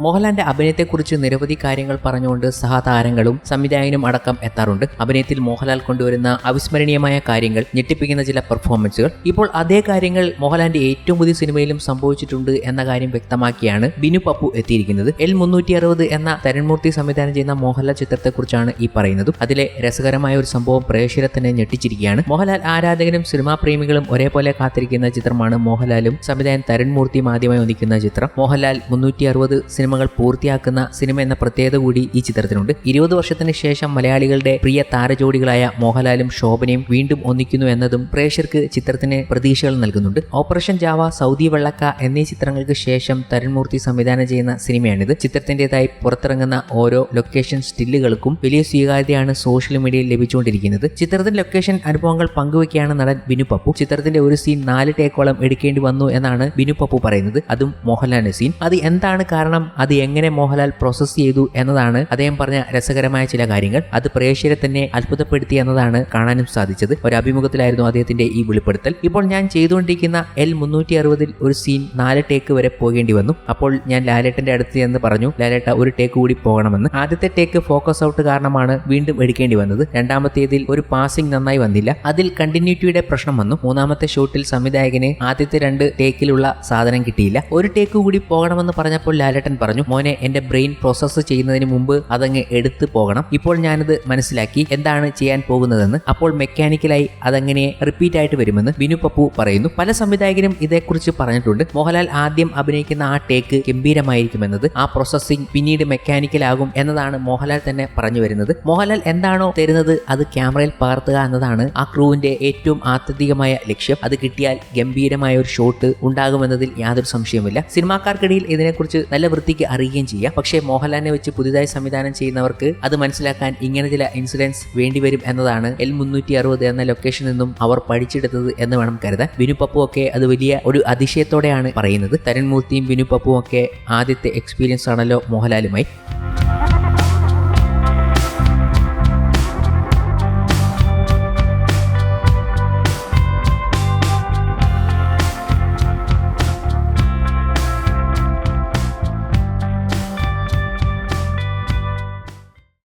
മോഹൻലാലിന്റെ അഭിനയത്തെക്കുറിച്ച് നിരവധി കാര്യങ്ങൾ പറഞ്ഞുകൊണ്ട് സഹതാരങ്ങളും സംവിധായകനും അടക്കം എത്താറുണ്ട്. അഭിനയത്തിൽ മോഹൻലാൽ കൊണ്ടുവരുന്ന അവിസ്മരണീയമായ കാര്യങ്ങൾ ഞെട്ടിപ്പിക്കുന്ന ചില പെർഫോമൻസുകൾ ഇപ്പോൾ അതേ കാര്യങ്ങൾ മോഹൻലാലിന്റെ ഏറ്റവും പുതിയ സിനിമയിലും സംഭവിച്ചിട്ടുണ്ട് എന്ന കാര്യം വ്യക്തമാക്കിയാണ് ബിനു പപ്പു എത്തിയിരിക്കുന്നത്. എൽ മുന്നൂറ്റി അറുപത് എന്ന തരുൺമൂർത്തി സംവിധാനം ചെയ്യുന്ന മോഹൻലാൽ ചിത്രത്തെക്കുറിച്ചാണ് ഈ പറയുന്നതും. അതിലെ രസകരമായ ഒരു സംഭവം പ്രേക്ഷകരെ തന്നെ ഞെട്ടിച്ചിരിക്കുകയാണ്. മോഹൻലാൽ ആരാധകരും സിനിമാ പ്രേമികളും ഒരേപോലെ കാത്തിരിക്കുന്ന ചിത്രമാണ് മോഹൻലാലും സംവിധായകൻ തരുൺമൂർത്തിയും ആദ്യമായി ഒന്നിക്കുന്ന ചിത്രം. മോഹൻലാൽ മുന്നൂറ്റി അറുപത് സിനിമകൾ പൂർത്തിയാക്കുന്ന സിനിമ എന്ന പ്രത്യേകത കൂടി ഈ ചിത്രത്തിനുണ്ട്. ഇരുപത് വർഷത്തിന് ശേഷം മലയാളികളുടെ പ്രിയ താരജോഡികളായ മോഹൻലാലും ശോഭനയും വീണ്ടും ഒന്നിക്കുന്നു എന്നതും പ്രേക്ഷകർക്ക് ചിത്രത്തിന് പ്രതീക്ഷകൾ നൽകുന്നുണ്ട്. ഓപ്പറേഷൻ ജാവ സൗദി വെള്ളക്ക എന്നീ ചിത്രങ്ങൾക്ക് ശേഷം തരുൺമൂർത്തി സംവിധാനം ചെയ്യുന്ന സിനിമയാണിത്. ചിത്രത്തിന്റെതായി പുറത്തിറങ്ങുന്ന ഓരോ ലൊക്കേഷൻ സ്റ്റില്ലുകൾക്കും വലിയ സ്വീകാര്യതയാണ് സോഷ്യൽ മീഡിയയിൽ ലഭിച്ചുകൊണ്ടിരിക്കുന്നത്. ചിത്രത്തിന്റെ ലൊക്കേഷൻ അനുഭവങ്ങൾ പങ്കുവയ്ക്കുകയാണ് നടൻ ബിനു പപ്പു. ചിത്രത്തിന്റെ ഒരു സീൻ നാല് ടേക്കോളം എടുക്കേണ്ടി വന്നു എന്നാണ് ബിനു പപ്പു പറയുന്നത്. അതും മോഹൻലാലിന്റെ സീൻ. അത് എന്താണ് കാരണം അത് എങ്ങനെ മോഹൻലാൽ പ്രോസസ് ചെയ്തു എന്നതാണ് അദ്ദേഹം പറഞ്ഞ രസകരമായ ചില കാര്യങ്ങൾ. അത് പ്രേക്ഷകരെ തന്നെ അത്ഭുതപ്പെടുത്തി എന്നതാണ് കാണാനും സാധിച്ചത്. ഒരു അഭിമുഖത്തിലായിരുന്നു അദ്ദേഹത്തിന്റെ ഈ വെളിപ്പെടുത്തൽ. ഇപ്പോൾ ഞാൻ ചെയ്തുകൊണ്ടിരിക്കുന്ന എൽ മുന്നൂറ്റി അറുപതിൽ ഒരു സീൻ നാല് ടേക്ക് വരെ പോകേണ്ടി വന്നു. അപ്പോൾ ഞാൻ ലാലേട്ടന്റെ അടുത്ത് എന്ന് പറഞ്ഞു ലാലേട്ട ഒരു ടേക്ക് കൂടി പോകണമെന്ന്. ആദ്യത്തെ ടേക്ക് ഫോക്കസ് ഔട്ട് കാരണമാണ് വീണ്ടും എടുക്കേണ്ടി വന്നത്. രണ്ടാമത്തേതിൽ ഒരു പാസിംഗ് നന്നായി വന്നില്ല. അതിൽ കണ്ടിന്യൂറ്റിയുടെ പ്രശ്നം വന്നു. മൂന്നാമത്തെ ഷോട്ടിൽ സംവിധായകന് ആദ്യത്തെ രണ്ട് ടേക്കിലുള്ള സാധനം കിട്ടിയില്ല. ഒരു ടേക്ക് കൂടി പോകണമെന്ന് പറഞ്ഞപ്പോൾ ലാലേട്ടൻ പറഞ്ഞു മോനെ എന്റെ ബ്രെയിൻ പ്രോസസ്സ് ചെയ്യുന്നതിന് മുമ്പ് അതങ്ങ് എടുത്തു പോകണം. ഇപ്പോൾ ഞാനത് മനസ്സിലാക്കി എന്താണ് ചെയ്യാൻ പോകുന്നതെന്ന്. അപ്പോൾ മെക്കാനിക്കലായി അതങ്ങനെ റിപ്പീറ്റ് ആയിട്ട് വരുമെന്ന് ബിനു പപ്പു പറയുന്നു. പല സംവിധായകരും ഇതേക്കുറിച്ച് പറഞ്ഞിട്ടുണ്ട്. മോഹൻലാൽ ആദ്യം അഭിനയിക്കുന്ന ആ ടേക്ക് ഗംഭീരമായിരിക്കുമെന്നത് ആ പ്രോസസ്സിംഗ് പിന്നീട് മെക്കാനിക്കൽ ആകും എന്നതാണ് മോഹൻലാൽ തന്നെ പറഞ്ഞു വരുന്നത്. മോഹൻലാൽ എന്താണോ തരുന്നത് അത് ക്യാമറയിൽ പകർത്തുക എന്നതാണ് ആ ക്രൂവിന്റെ ഏറ്റവും ആത്യന്തികമായ ലക്ഷ്യം. അത് കിട്ടിയാൽ ഗംഭീരമായ ഒരു ഷോട്ട് ഉണ്ടാകുമെന്നതിൽ യാതൊരു സംശയവുമില്ല. സിനിമാക്കാർക്കിടയിൽ ഇതിനെക്കുറിച്ച് നല്ല വൃത്തിക്ക് അറിയുകയും ചെയ്യാം. പക്ഷേ മോഹൻലാലിനെ വെച്ച് പുതിയതായി സംവിധാനം ചെയ്യുന്നവർക്ക് അത് മനസ്സിലാക്കാൻ ഇങ്ങനെ ചില ഇൻസിഡൻസ് വേണ്ടിവരും എന്നതാണ് എൽ മുന്നൂറ്റി അറുപത് എന്ന ലൊക്കേഷനിൽ നിന്നും അവർ പഠിച്ചെടുത്തത് എന്ന് വേണം കരുതാൻ. വിനു പപ്പു ഒക്കെ അത് വലിയ ഒരു അതിശയത്തോടെയാണ് പറയുന്നത്. തരുൺമൂർത്തിയും വിനു പപ്പുവും ഒക്കെ ആദ്യത്തെ എക്സ്പീരിയൻസ് ആണല്ലോ മോഹൻലാലുമായി.